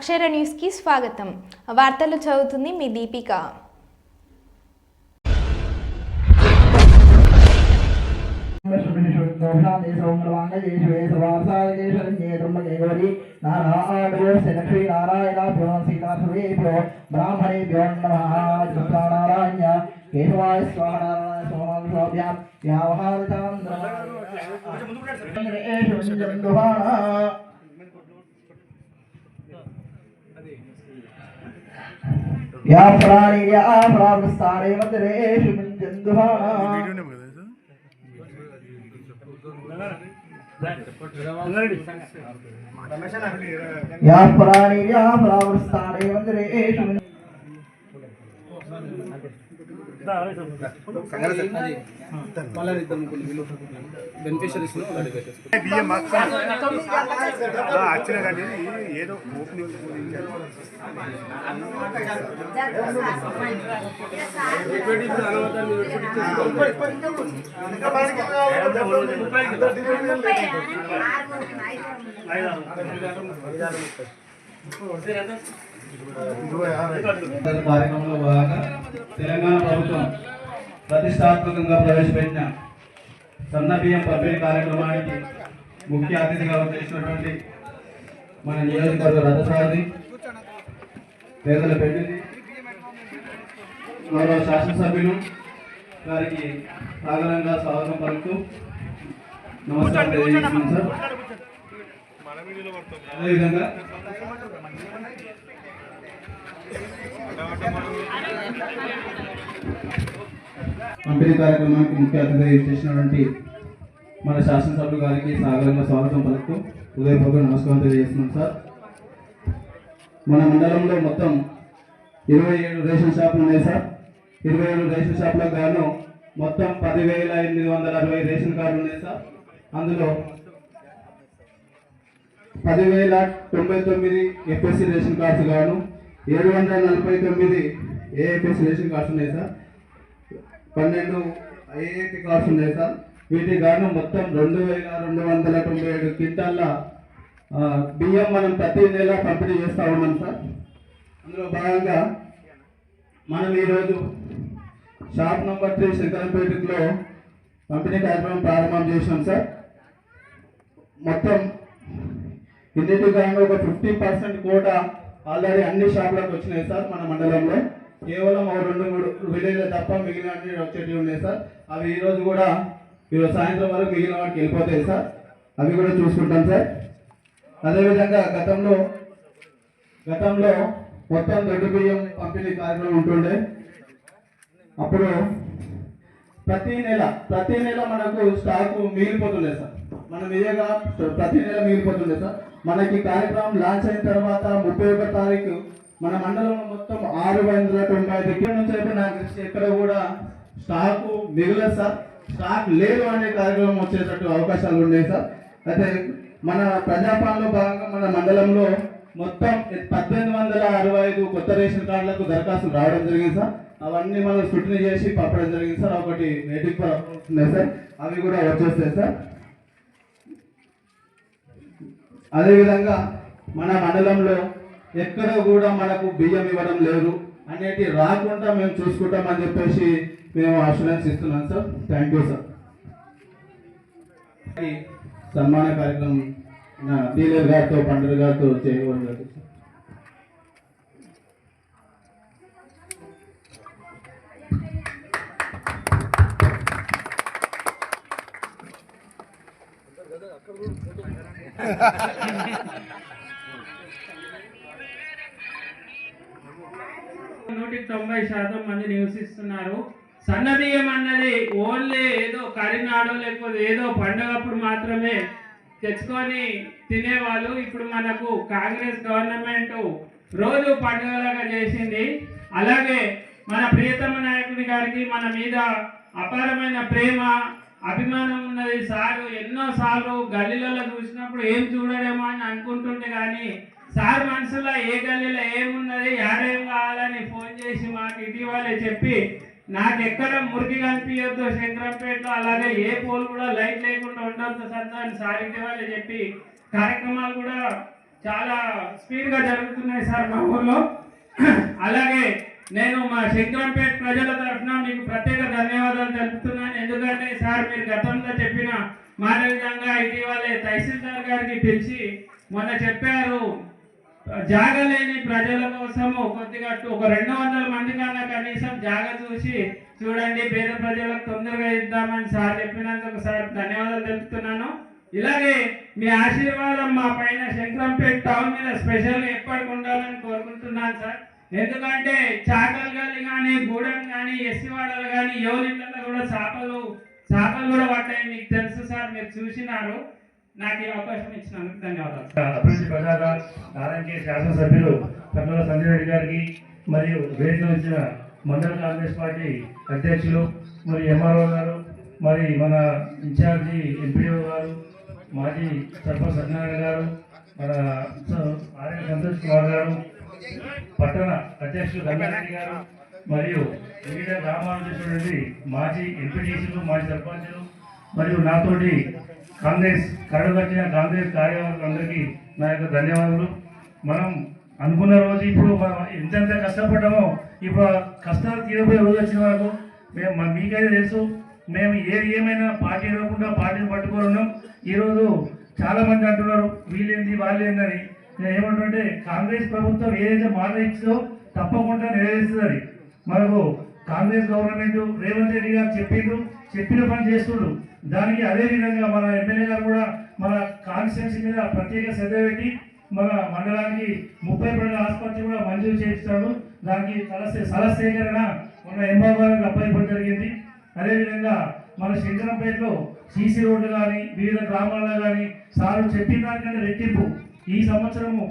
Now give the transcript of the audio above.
అక్షర న్యూస్కి స్వాగతం వార్తలు చదువుతుంది మీ దీపిక బ్రాహ్మణేభ్యో నారాయణ కేశవాయ స్వాహ సోమాభ్యాం యా ప్రాణి యా ప్రాణ స్థానే మధ్యరేషు యా ప్రాణి బియ్యం వచ్చిన కానీ ఏదో ఓపెనింగ్ కార్యక్రమంలో భాగంగా తెలంగాణ ప్రభుత్వం ప్రతిష్టాత్మకంగా ప్రవేశపెట్టిన సన్న బియ్యం పంపిణీ కార్యక్రమానికి ముఖ్య అతిథిగా వచ్చేసినటువంటి మన నియోజకవర్గ రథసారథి పేదల పెట్టింది గౌరవ శాసనసభ్యులు గారికి సాగరంగా స్వాగతం పలుకుతూ నమస్కారం తెలియజేస్తున్నాం సార్. అదేవిధంగా పంపిణీ కార్యక్రమానికి ముఖ్య అతిథి చేసినటువంటి మన శాసనసభ్యులు గారికి సాగరంగా స్వాగతం పలుకుతూ ఉదయపూర్వక నమస్కారం తెలియజేస్తున్నాం సార్. మన మండలంలో మొత్తం ఇరవై ఏడు రేషన్ షాపులు ఉన్నాయి సార్. ఇరవై ఏడు రేషన్ షాపులకు గాను మొత్తం పదివేల ఎనిమిది వందల అరవై రేషన్ కార్డులు ఉన్నాయి సార్. అందులో పదివేల తొంభై తొమ్మిది ఎఫ్ఎస్సి రేషన్ కార్డ్స్ గాను ఏడు వందల నలభై తొమ్మిది ఏఏపీ రేషన్ కార్డ్స్ ఉన్నాయి సార్. పన్నెండు ఐఏపీ కార్డ్స్ ఉన్నాయి సార్. వీటి గాను మొత్తం రెండు వేల రెండు వందల తొంభై ఏడు క్వింటాల బియ్యం మనం ప్రతి నెల పంపిణీ చేస్తూ ఉన్నాం సార్. అందులో భాగంగా మనం ఈరోజు షాప్ నెంబర్ త్రీ శంకరంపేటలో పంపిణీ కార్యక్రమం ప్రారంభం చేసినాం సార్. మొత్తం ఇన్నిటి గాను ఒక ఫిఫ్టీ పర్సెంట్ కూడా ఆల్రెడీ అన్ని షాపులకు వచ్చినాయి సార్ మన మండలంలో. కేవలం ఒక రెండు మూడు విలేజ్లు తప్ప మిగిలిన అన్ని వచ్చేటివి ఉన్నాయి సార్. అవి ఈరోజు కూడా ఈరోజు సాయంత్రం వరకు మిగిలిన వాటికి వెళ్ళిపోతాయి సార్. అవి కూడా చూసుకుంటాం సార్. అదేవిధంగా గతంలో గతంలో మొత్తం దొడ్డు బియ్యం పంపిణీ కార్యక్రమం ఉంటుండే. అప్పుడు ప్రతి నెల ప్రతి నెల మనకు స్టాక్ మిగిలిపోతుండే సార్. మనం ఇదేగా ప్రతి నెల మిగిలిపోతుండే సార్. మనకి కార్యక్రమం లాంచ్ అయిన తర్వాత ముప్పై ఒక తారీఖు మన మండలంలో మొత్తం ఆరు వందల తొంభై ఐదు ఇక్కడ నుంచి అయితే నాకు తెలిసి ఎక్కడ కూడా స్టాక్ మిగలదు సార్. స్టాక్ లేదు అనే కార్యక్రమం వచ్చేటట్టు అవకాశాలు ఉన్నాయి సార్. అయితే మన ప్రజాపాలనలో భాగంగా మన మండలంలో మొత్తం పద్దెనిమిది వందల అరవై ఐదు కొత్త రేషన్ కార్డులకు దరఖాస్తులు రావడం జరిగింది సార్. అవన్నీ మనం స్క్రూటినీ చేసి పంపడం జరిగింది సార్. ఒకటి నేటి ఫర్ ఉన్నాయి సార్. అవి కూడా వచ్చేస్తాయి సార్. అదేవిధంగా మన మండలంలో ఎక్కడ కూడా మనకు బియ్యం ఇవ్వడం లేదు. అనేటి రాకుండా మేము చూసుకుంటామని చెప్పేసి మేము అష్యూరెన్స్ ఇస్తున్నాం సార్. థ్యాంక్ యూ సార్ ఈ సన్మాన కార్యక్రమం డీలర్ గారితో పండుగ గారితో చేయకూడదు నూటి తొంభై శాతం మంది నివసిస్తున్నారు. సన్న బియ్యం అన్నది ఓన్లీ ఏదో కరినాడు లేకపోతే ఏదో పండగప్పుడు మాత్రమే తెచ్చుకొని తినేవాళ్ళు. ఇప్పుడు మనకు కాంగ్రెస్ గవర్నమెంట్ రోజు పండుగలాగా చేసింది. అలాగే మన ప్రియతమ నాయకుడి గారికి మన మీద అపారమైన ప్రేమ అభిమానం ఉన్నది సార్. ఎన్నో సార్లు గల్లీలలో చూసినప్పుడు ఏం చూడడేమో అని అనుకుంటుంటే కానీ సార్ మనసులో ఏ గల్లీలో ఏమున్నది యారేం కావాలని ఫోన్ చేసి మాకు ఇటీవలే చెప్పి నాకు ఎక్కడ మురికి కనిపించద్దు శంకరంపేటలో అలాగే ఏ పోల్ కూడా లైట్ లేకుండా ఉండొద్దు సత్తా అని సార్ ఇటీవలే చెప్పి కార్యక్రమాలు కూడా చాలా స్పీడ్గా జరుగుతున్నాయి సార్ మా ఊర్లో. అలాగే నేను మా శంకరంపేట ప్రజల తరఫున మీకు ప్రత్యేక ధన్యవాదాలు తెలుపుతున్నాను. గారిని సార్ మీరు గతంలో చెప్పిన మాదే విధంగా ఇటీవలే తహసీల్దార్ గారికి పిలిచి మొన్న చెప్పారు జాగలేని ప్రజల కోసము కొద్దిగా ఒక రెండు వందల మంది కన్నా కనీసం జాగ చూసి చూడండి పేద ప్రజలకు తొందరగా ఇద్దామని సార్ చెప్పినందుకు సార్ ధన్యవాదాలు తెలుపుతున్నాను. ఇలాగే మీ ఆశీర్వాదం మా పైన శంకరంపేట టౌన్ మీద స్పెషల్ ఎప్పటికి ఉండాలని కోరుకుంటున్నాను సార్. ఎందుకంటే చాకలు గల్లి కానీ గూడెం కానీ ఎస్సీవాడలు కానీ ఎవరిళ్ళలో కూడా చేపలు చేపలు కూడా పడ్డాయి. మీకు తెలుసు సార్ మీరు చూసినారు. నాకు ఈ అవకాశం ఇచ్చినందుకు ధన్యవాదాలు. అభివృద్ధి ప్రదాత నారాయణకే శాసనసభ్యులు కర్నూలు సంజయ్ రెడ్డి గారికి మరియు వేదిక ఇచ్చిన మండల కాంగ్రెస్ పార్టీ అధ్యక్షులు మరి ఎంఆర్ఓ గారు మరి మన ఇన్ఛార్జి ఎంపీఓ గారు మాజీ సర్పంచ్ సత్యనారాయణ గారు మన ఆర్య సంతోష్ కుమార్ గారు పట్టణ అధ్యక్షులు గంగారెడ్డి గారు మరియు వివిధ గ్రామాల నుంచి మాజీ ఎంపీటీసీలు మాజీ సర్పంచులు మరియు నాతోటి కాంగ్రెస్ కరడుగట్టిన కాంగ్రెస్ కార్యకర్తలందరికీ నా యొక్క ధన్యవాదాలు మనం అనుకున్న రోజు ఇప్పుడు మనం ఎంతెంత కష్టపడ్డామో ఇప్పుడు కష్టాలు తీరబోయే రోజు వచ్చిన వరకు మేము మీకైతే తెలుసు మేము ఏది ఏమైనా పార్టీ ఇవ్వకుండా పార్టీని పట్టుకోనున్నాం ఈరోజు చాలామంది అంటున్నారు వీళ్ళేంది వాళ్ళేందని. ఏమంటుంటే కాంగ్రెస్ ప్రభుత్వం ఏదైతే మాట ఇచ్చిందో తప్పకుండా నెరవేరుస్తుంది మనకు కాంగ్రెస్ గవర్నమెంట్ రేవంత్ రెడ్డి గారు చెప్పిండు చెప్పిన పని చేస్తుండ్రు. దానికి అదే విధంగా మన ఎమ్మెల్యే గారు కూడా మన కాన్స్టిట్యున్సీ మీద ప్రత్యేక శ్రద్ధ పెట్టి మన మండలానికి ముప్పై పడల ఆసుపత్రి కూడా మంజూరు చేయిస్తాడు దానికి సలసే సలసేకరణ సేకరణ మన ఎంబాబు గారికి అప్పగిపోవడం జరిగింది అదేవిధంగా మన శంకరంపేటలో సీసీ రోడ్డు కానీ వివిధ గ్రామాల్లో కానీ సారు చెప్పిన దానికంటే రెట్టింపు ఈ సంవత్సరము